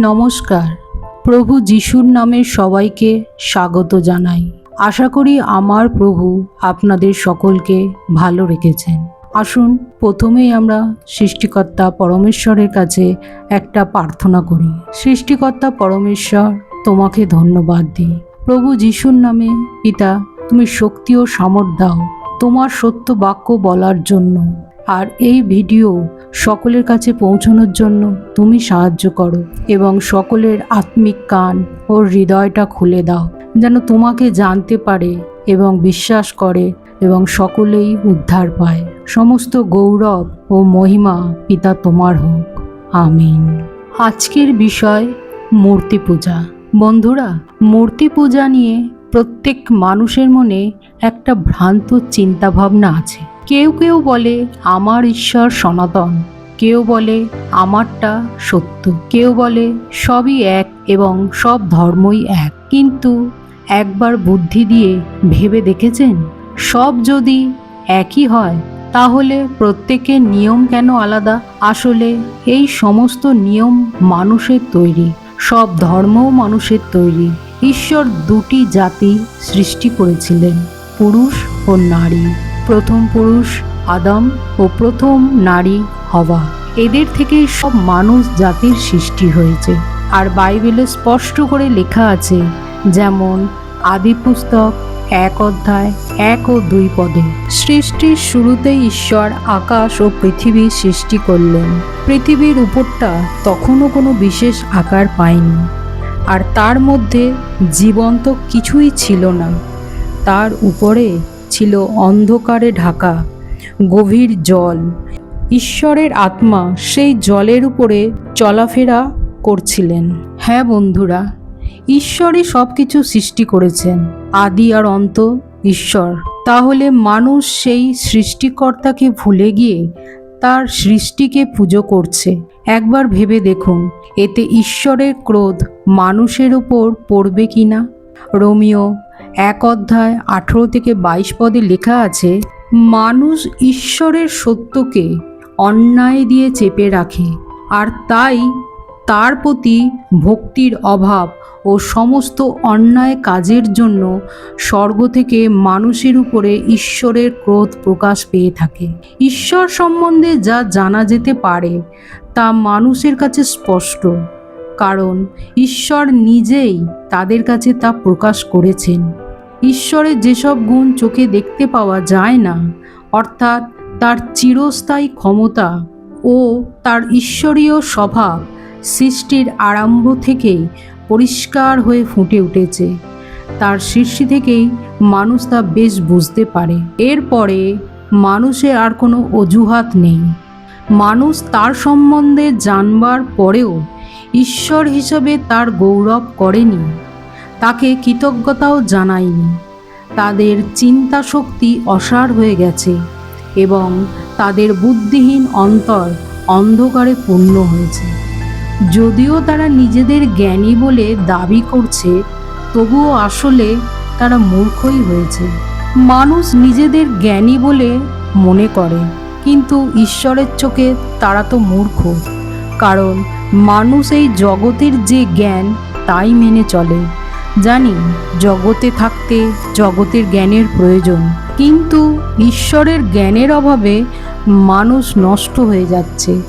নমস্কার। প্রভু যিশুর নামে সবাইকে স্বাগত জানাই। আশা করি আমার প্রভু আপনাদের সকলকে ভালো রেখেছেন। আসুন, প্রথমেই আমরা সৃষ্টিকর্তা পরমেশ্বরের কাছে একটা প্রার্থনা করি। সৃষ্টিকর্তা পরমেশ্বর, তোমাকে ধন্যবাদ দিই। প্রভু যিশুর নামে, পিতা, তুমি শক্তি ও সামর্থ্য দাও। তোমার সত্য বাক্য বলার জন্য আর এই ভিডিও সকলের কাছে পৌঁছানোর জন্য তুমি সাহায্য করো এবং সকলের আত্মিক কান ও হৃদয়টা খুলে দাও, যেন তোমাকে জানতে পারে এবং বিশ্বাস করে এবং সকলেই উদ্ধার পায়। সমস্ত গৌরব ও মহিমা পিতা তোমার হোক। আমিন। আজকের বিষয় মূর্তি পূজা। বন্ধুরা, মূর্তি পূজা নিয়ে প্রত্যেক মানুষের মনে একটা ভ্রান্ত চিন্তাভাবনা আছে। কেউ কেউ বলে, আমার ঈশ্বর সনাতন। কেউ বলে, আমারটা সত্য। কেউ বলে, সবই এক এবং সব ধর্মই এক। কিন্তু একবার বুদ্ধি দিয়ে ভেবে দেখেছেন? সব যদি একই হয়, তাহলে প্রত্যেকের নিয়ম কেন আলাদা? আসলে এই সমস্ত নিয়ম মানুষের তৈরি, সব ধর্মও মানুষের তৈরি। ঈশ্বর দুটি জাতি সৃষ্টি করেছিলেন, পুরুষ ও নারী। প্রথম পুরুষ আদম ও প্রথম নারী হওয়া। এদের থেকেই সব মানুষ জাতির সৃষ্টি হয়েছে। আর বাইবেলে স্পষ্ট করে লেখা আছে, যেমন আদি পুস্তক এক অধ্যায় এক ও দুই পদে, সৃষ্টির শুরুতেই ঈশ্বর আকাশ ও পৃথিবী সৃষ্টি করলেন। পৃথিবীর উপরটা তখনও কোনো বিশেষ আকার পায়নি। আর তার মধ্যে জীবন্ত কিছুই ছিল না। তার উপরে ছিল অন্ধকারে ঢাকা, গভীর জল। ঈশ্বরের আত্মা সেই জলের উপরে চলাফেরা করছিলেন। হ্যাঁ বন্ধুরা, ঈশ্বরই সব কিছু সৃষ্টি করেছেন, আদি আর অন্ত ঈশ্বর। তাহলে মানুষ সেই সৃষ্টিকর্তাকে ভুলে গিয়ে তার সৃষ্টিকে পুজো করছে। একবার ভেবে দেখুন, এতে ঈশ্বরের ক্রোধ মানুষের ওপর পড়বে কি না রোমিও এক অধ্যায় আঠেরো থেকে বাইশ পদে লেখা আছে, মানুষ ঈশ্বরের সত্যকে অন্যায় দিয়ে চেপে রাখে, আর তাই তার প্রতি ভক্তির অভাব ও সমস্ত অন্যায় কাজের জন্য স্বর্গ থেকে মানুষের উপরে ঈশ্বরের ক্রোধ প্রকাশ পেয়ে থাকে। ঈশ্বর সম্বন্ধে যা জানা যেতে পারে, তা মানুষের কাছে স্পষ্ট, কারণ ঈশ্বর নিজেই তাদের কাছে তা প্রকাশ করেছেন। ঈশ্বরের যেসব গুণ চোখে দেখতে পাওয়া যায় না, অর্থাৎ তার চিরস্থায়ী ক্ষমতা ও তার ঈশ্বরীয় স্বভাব সৃষ্টির আরম্ভ থেকেই পরিষ্কার হয়ে ফুটে উঠেছে। তার সৃষ্টি থেকেই মানুষ তা বেশ বুঝতে পারে। এরপরে মানুষের আর কোনো অজুহাত নেই। মানুষ তার সম্বন্ধে জানবার পরেও ঈশ্বর হিসাবে তার গৌরব করেনি। তাকে কৃতজ্ঞতাও জানায়নি তাদের চিন্তা শক্তি অসার হয়ে গেছে এবং তাদের বুদ্ধিহীন অন্তর অন্ধকারে পূর্ণ হয়েছে। যদিও তারা নিজেদের জ্ঞানী বলে দাবি করছে, তবুও আসলে তারা মূর্খই হয়েছে। মানুষ নিজেদের জ্ঞানী বলে মনে করে, কিন্তু ঈশ্বরের চোখে তারা তো মূর্খ। কারণ মানুষ এই জগতের যে জ্ঞান, তাই মেনে চলে। জানি জগতে থাকতে জগতের জ্ঞানের প্রয়োজন, কিন্তু ঈশ্বরের জ্ঞানের অভাবে মানুষ নষ্ট হয়ে যাচ্ছে।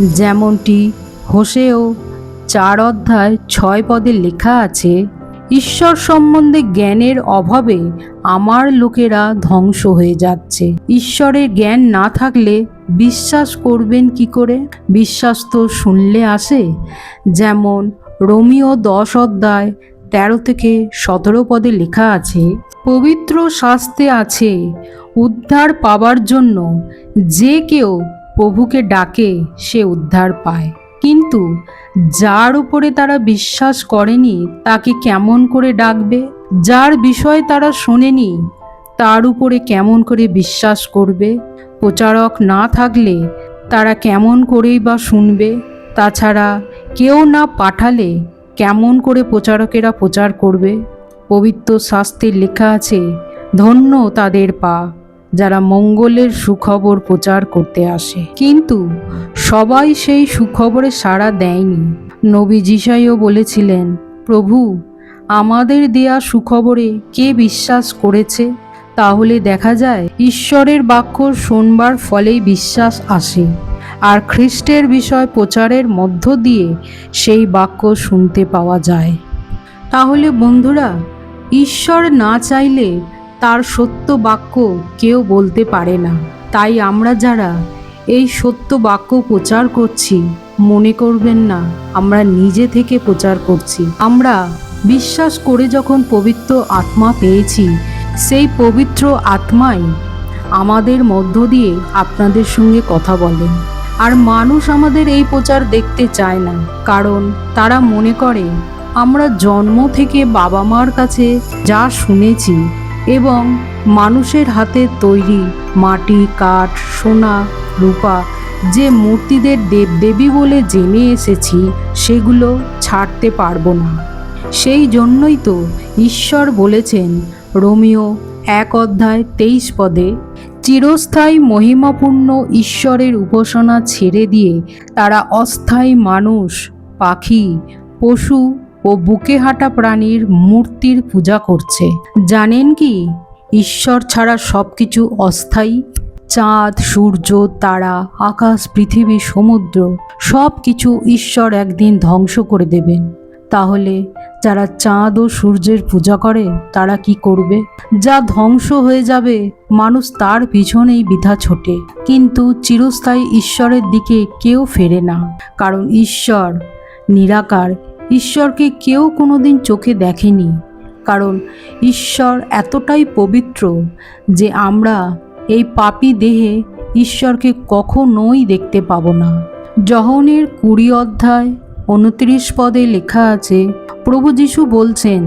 যেমনটি হোসেও চার অধ্যায় ছয় পদে লেখা আছে, ঈশ্বর সম্বন্ধে জ্ঞানের অভাবে আমার লোকেরা ধ্বংস হয়ে যাচ্ছে। ঈশ্বরের জ্ঞান না থাকলে বিশ্বাস করবেন কি করে? বিশ্বাস তো শুনলে আসে। যেমন রোমিও দশ অধ্যায় তেরো থেকে সতেরো পদে লেখা আছে, পবিত্র শাস্তে আছে, উদ্ধার পাবার জন্য যে কেউ প্রভুকে ডাকে, সে উদ্ধার পায়। কিন্তু যার উপরে তারা বিশ্বাস করেনি, তাকে কেমন করে ডাকবে? যার বিষয় তারা শোনেনি, তার উপরে কেমন করে বিশ্বাস করবে? প্রচারক না থাকলে তারা কেমন করেই বা শুনবে? তাছাড়া কেউ না পাঠালে কেমন করে প্রচারকেরা প্রচার করবে? পবিত্র শাস্ত্রের লেখা আছে, ধন্য তাদের পা যারা মঙ্গলের সুখবর প্রচার করতে আসে। কিন্তু সবাই সেই সুখবরে সাড়া দেয়নি। নবী জিসাইও বলেছিলেন, প্রভু, আমাদের দেয়া সুখবরে কে বিশ্বাস করেছে? তাহলে দেখা যায়, ঈশ্বরের বাক্য শোনবার ফলেই বিশ্বাস আসে। আর খ্রিস্টের বিষয় প্রচারের মধ্য দিয়ে সেই বাক্য শুনতে পাওয়া যায়। তাহলে বন্ধুরা, ঈশ্বর না চাইলে তার সত্য বাক্য কেউ বলতে পারে না। তাই আমরা যারা এই সত্য বাক্য প্রচার করছি, মনে করবেন না, আমরা নিজে থেকে প্রচার করছি। আমরা বিশ্বাস করে যখন পবিত্র আত্মা পেয়েছি, সেই পবিত্র আত্মাই আমাদের মধ্য দিয়ে আপনাদের সঙ্গে কথা বলেন আর মানুষ আমাদের এই প্রচার দেখতে চায় না। কারণ তারা মনে করে, আমরা জন্ম থেকে বাবা মার কাছে যা শুনেছি এবং মানুষের হাতে তৈরি মাটি, কাঠ, সোনা, রূপা, যে মূর্তিদের দেবদেবী বলে জেনে এসেছি, সেগুলো ছাড়তে পারব না। সেই জন্যই তো ঈশ্বর বলেছেন, রোমিও এক অধ্যায় তেইশ পদে চিরস্থায়ী মহিমাপূর্ণ ঈশ্বরের উপাসনা ছেড়ে দিয়ে তারা অস্থায়ী মানুষ, পাখি, পশু ও বুকে হাঁটা প্রাণীর মূর্তির পূজা করছে। জানেন কি, ঈশ্বর ছাড়া সব কিছু অস্থায়ী? চাঁদ, সূর্য, তারা, আকাশ, পৃথিবী, সমুদ্র সব কিছু ঈশ্বর একদিন ধ্বংস করে দেবেন। তাহলে যারা চাঁদ ও সূর্যের পূজা করে, তারা কি করবে? যা ধ্বংস হয়ে যাবে, মানুষ তার পিছনেই বিধা ছোটে। কিন্তু চিরস্থায়ী ঈশ্বরের দিকে কেউ ফেরে না। কারণ ঈশ্বর নিরাকার। ঈশ্বরকে কেউ কোনোদিন চোখে দেখেনি। কারণ ঈশ্বর এতটাই পবিত্র যে আমরা এই পাপী দেহে ঈশ্বরকে কখনোই দেখতে পাবো না। জহনের কুড়ি অধ্যায় উনত্রিশ পদে লেখা আছে, প্রভু যিশু বলছেন,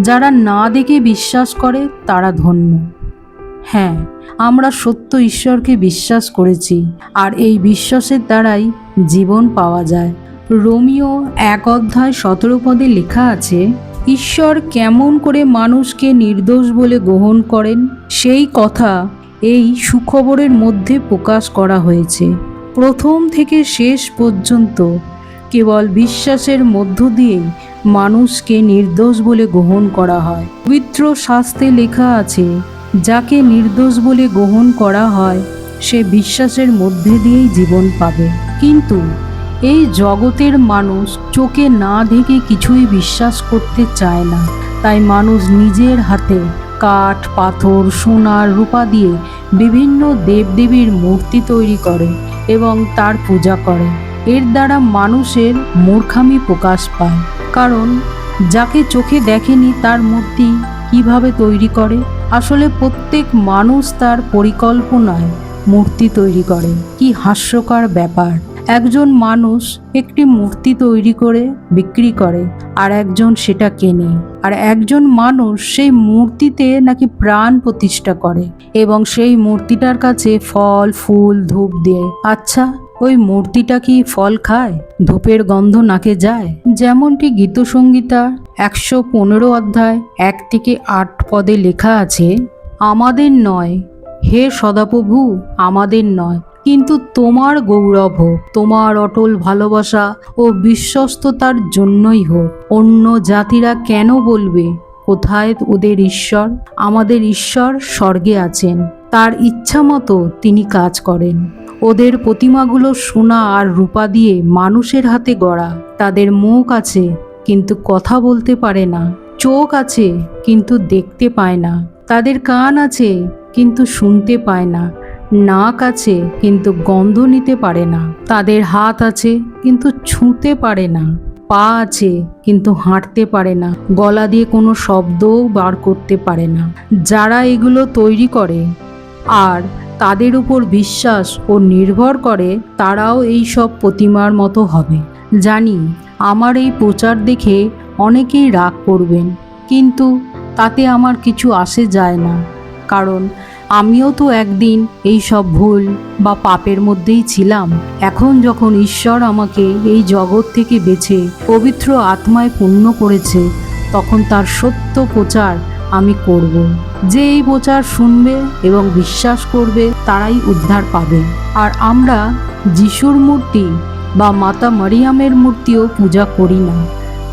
যারা না দেখে বিশ্বাস করে, তারা ধন্য। হ্যাঁ আমরা সত্য ঈশ্বরকে বিশ্বাস করেছি, আর এই বিশ্বাসের দ্বারাই জীবন পাওয়া যায়। রোমিও এক অধ্যায় সতেরো পদে লেখা আছে, ঈশ্বর কেমন করে মানুষকে নির্দোষ বলে গ্রহণ করেন, সেই কথা এই সুখবরের মধ্যে প্রকাশ করা হয়েছে। প্রথম থেকে শেষ পর্যন্ত কেবল বিশ্বাসের মধ্য দিয়েই মানুষকে নির্দোষ বলে গ্রহণ করা হয়। পবিত্র শাস্ত্রে লেখা আছে, যাকে নির্দোষ বলে গ্রহণ করা হয়, সে বিশ্বাসের মধ্যে দিয়েই জীবন পাবে। কিন্তু এই জগতের মানুষ চোখে না দেখে কিছুই বিশ্বাস করতে চায় না। তাই মানুষ নিজের হাতে কাঠ, পাথর সোনার রূপা দিয়ে বিভিন্ন দেবদেবীর মূর্তি তৈরি করে এবং তার পূজা করে। এর দ্বারা মানুষের মূর্খামি প্রকাশ পায়। কারণ, যাকে চোখে দেখেনি তার মূর্তি কীভাবে তৈরি করে? আসলে প্রত্যেক মানুষ তার পরিকল্পনায় মূর্তি তৈরি করে। কি হাস্যকর ব্যাপার। একজন মানুষ একটি মূর্তি তৈরি করে, বিক্রি করে, আর একজন সেটা কেনে। আর একজন মানুষ সেই মূর্তিতে নাকি প্রাণ প্রতিষ্ঠা করে এবং সেই মূর্তিটার কাছে ফল, ফুল, ধূপ দেয়। আচ্ছা ওই মূর্তিটা কি ফল খায়? ধূপের গন্ধ নাকে যায়? যেমনটি গীতসংগীতা একশো পনেরো অধ্যায় এক থেকে আট পদে লেখা আছে, আমাদের নয়। হে সদাপ্রভু, আমাদের নয়। কিন্তু তোমার গৌরব হোক, তোমার অটল ভালোবাসা ও বিশ্বস্ততার জন্যই হোক, অন্য জাতিরা কেন বলবে, কোথায় ওদের ঈশ্বর? আমাদের ঈশ্বর স্বর্গে আছেন। তার ইচ্ছা মতো তিনি কাজ করেন। ওদের প্রতিমাগুলো সোনা আর রূপা দিয়ে মানুষের হাতে গড়া। তাদের মুখ আছে, কিন্তু কথা বলতে পারে না। চোখ আছে, কিন্তু দেখতে পায় না। তাদের কান আছে, কিন্তু শুনতে পায় না। নাক আছে, কিন্তু গন্ধ নিতে পারে না। তাদের হাত আছে, কিন্তু ছুঁতে পারে না। পা আছে, কিন্তু হাঁটতে পারে না। গলা দিয়ে কোনো শব্দও বার করতে পারে না। যারা এগুলো তৈরি করে, আর তাদের উপর বিশ্বাস ও নির্ভর করে তারাও এই সব প্রতিমার মতো হবে। জানি, আমার এই প্রচার দেখে অনেকেই রাগ করবেন, কিন্তু তাতে আমার কিছু আসে যায় না, কারণ আমিও তো একদিন এই সব ভুল বা পাপের মধ্যেই ছিলাম। এখন যখন ঈশ্বর আমাকে এই জগৎ থেকে বেছে পবিত্র আত্মায় পূর্ণ করেছে, তখন তার সত্য প্রচার আমি করব। যে এই প্রচার শুনবে এবং বিশ্বাস করবে, তারাই উদ্ধার পাবে। আর আমরা যিশুর মূর্তি বা মাতা মারিয়ামের মূর্তিও পূজা করি না,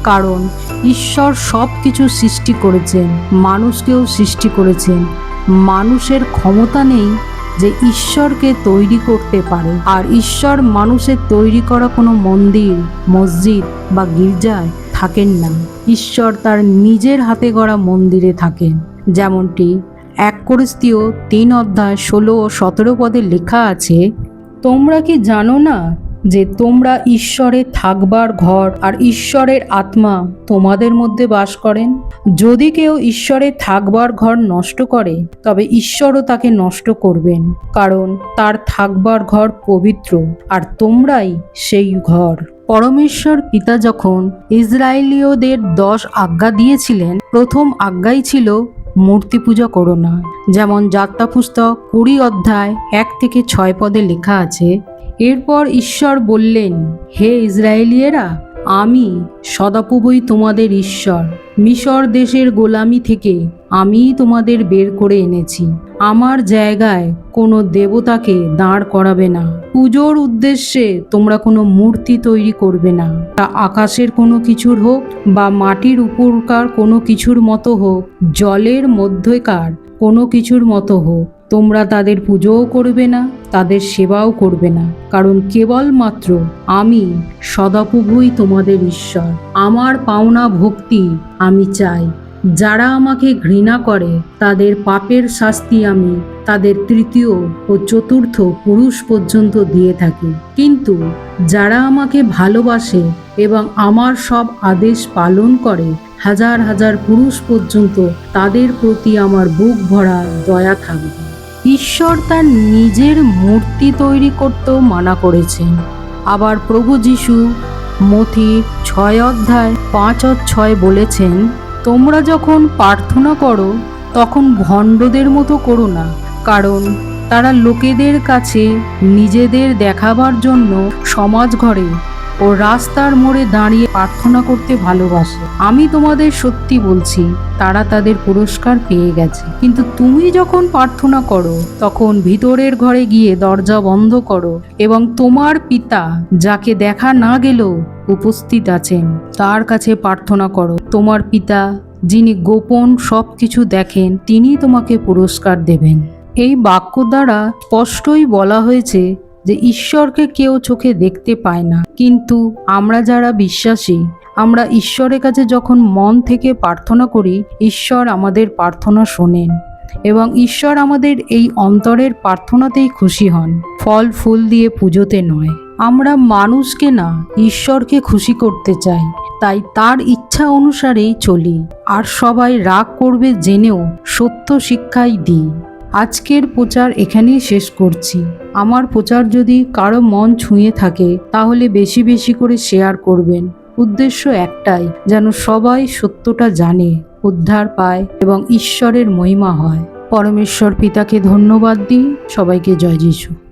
কারণ ঈশ্বর সব কিছু সৃষ্টি করেছেন, মানুষকেও সৃষ্টি করেছেন। মানুষের ক্ষমতা নেই যে ঈশ্বরকে তৈরি করতে পারে। আর ঈশ্বর মানুষের তৈরি করা কোনো মন্দির, মসজিদ বা গির্জায় থাকেন না। ঈশ্বর তার নিজের হাতে গড়া মন্দিরে থাকেন। যেমনটি এক করিস্তীয় তিন অধ্যায় ষোলো ও সতেরো পদে লেখা আছে, তোমরা কি জানো না যে তোমরা ঈশ্বরে থাকবার ঘর আর ঈশ্বরের আত্মা তোমাদের মধ্যে বাস করেন? যদি কেউ ঈশ্বরে থাকবার ঘর নষ্ট করে, তবে ঈশ্বরও তাকে নষ্ট করবেন, কারণ তার থাকবার ঘর পবিত্র আর তোমরাই সেই ঘর। পরমেশ্বর পিতা যখন ইসরায়েলীয়দের দশ আজ্ঞা দিয়েছিলেন, প্রথম আজ্ঞাই ছিল মূর্তি পূজা করো না। যেমন যাত্রা পুস্তক কুড়ি অধ্যায় এক থেকে ছয় পদে লেখা আছে, এরপর ঈশ্বর বললেন, হে ইসরায়েলিয়েরা, আমি সদাপ্রভুই তোমাদের ঈশ্বর। মিশর দেশের গোলামি থেকে আমিই তোমাদের বের করে এনেছি। আমার জায়গায় কোনো দেবতাকে দাঁড় করাবে না। পুজোর উদ্দেশ্যে তোমরা কোনো মূর্তি তৈরি করবে না। তা আকাশের কোনো কিছুর হোক বা মাটির উপরকার কোনো কিছুর মতো হোক, জলের মধ্যকার কোনো কিছুর মতো হোক, তোমরা তাদের পুজোও করবে না, তাদের সেবাও করবে না। কারণ কেবলমাত্র আমি সদাপ্রভুই তোমাদের ঈশ্বর। আমার পাওনা ভক্তি আমি চাই। যারা আমাকে ঘৃণা করে, তাদের পাপের শাস্তি আমি তাদের তৃতীয় ও চতুর্থ পুরুষ পর্যন্ত দিয়ে থাকি। কিন্তু যারা আমাকে ভালোবাসে এবং আমার সব আদেশ পালন করে, হাজার হাজার পুরুষ পর্যন্ত তাদের প্রতি আমার বুক ভরা দয়া থাকবে। ঈশ্বর তার নিজের মূর্তি তৈরি করতেও মানা করেছেন। আবার প্রভু যিশু মথি ছয় অধ্যায় পাঁচ ও ছয় বলেছেন তোমরা যখন প্রার্থনা করো, তখন ভণ্ডদের মতো করো না, কারণ তারা লোকেদের কাছে নিজেদের দেখাবার জন্য সমাজ ঘরে ও রাস্তার মোড়ে দাঁড়িয়ে প্রার্থনা করতে ভালোবাসে। আমি তোমাদের সত্যি বলছি, তারা তাদের পুরস্কার পেয়ে গেছে। কিন্তু তুমি যখন প্রার্থনা করো, তখন ভিতরের ঘরে গিয়ে দরজা বন্ধ করো এবং তোমার পিতা, যাকে দেখা না গেলেও উপস্থিত আছেন, তার কাছে প্রার্থনা করো। তোমার পিতা, যিনি গোপন সব কিছু দেখেন তিনি তোমাকে পুরস্কার দেবেন। এই বাক্য দ্বারা স্পষ্টই বলা হয়েছে যে ঈশ্বরকে কেউ চোখে দেখতে পায় না। কিন্তু আমরা যারা বিশ্বাসী, আমরা ঈশ্বরের কাছে যখন মন থেকে প্রার্থনা করি, ঈশ্বর আমাদের প্রার্থনা শোনেন এবং ঈশ্বর আমাদের এই অন্তরের প্রার্থনাতেই খুশি হন। ফল ফুল দিয়ে পুজোতে নয়। আমরা মানুষকে না, ঈশ্বরকে খুশি করতে চাই। তাই তার ইচ্ছা অনুসারেই চলি। আর সবাই রাগ করবে জেনেও সত্য শিক্ষাই দিই। আজকের প্রচার এখানেই শেষ করছি। আমার প্রচার যদি কারও মন ছুঁয়ে থাকে, তাহলে বেশি বেশি করে শেয়ার করবেন। উদ্দেশ্য একটাই, যেন সবাই সত্যটা জানে, উদ্ধার পায় এবং ঈশ্বরের মহিমা হয়। পরমেশ্বর পিতাকে ধন্যবাদ দিই। সবাইকে জয় যিশু।